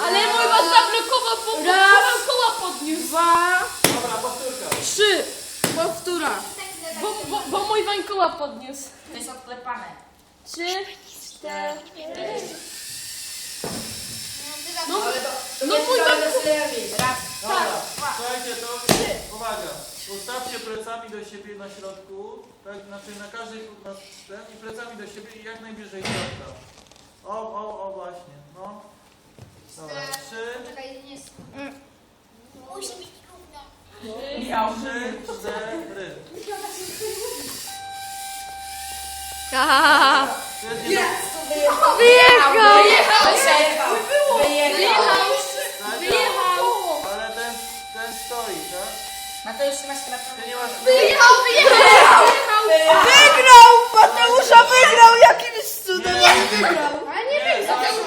Ale mój was zablokował, bo Raz. koła podniósł. Dwa, Dobra, powtórka. trzy. Powtóra. Bo, bo, bo mój wań koła podniósł. To jest odklepane. Trzy, cztery. No, Ale to, to No nie mój wcale. Raz, Dobra, dwa. słuchajcie, to uwaga. Ustawcie plecami do siebie na środku, tak, znaczy na każdej na ten do siebie i jak najbliżej środka. O, o, o właśnie, no. Dobra, trzy, Czekaj, nie jest. Musi być równo. Miał. trzy, cztery. Haha. Jest Wyjechał! Wyjechał. Wyjechał! Wyjechał! Wyjechał! Ale ten, ten stoi, tak? Mateusz, ty masz Ty telefon? nie masz... wygrał. Ale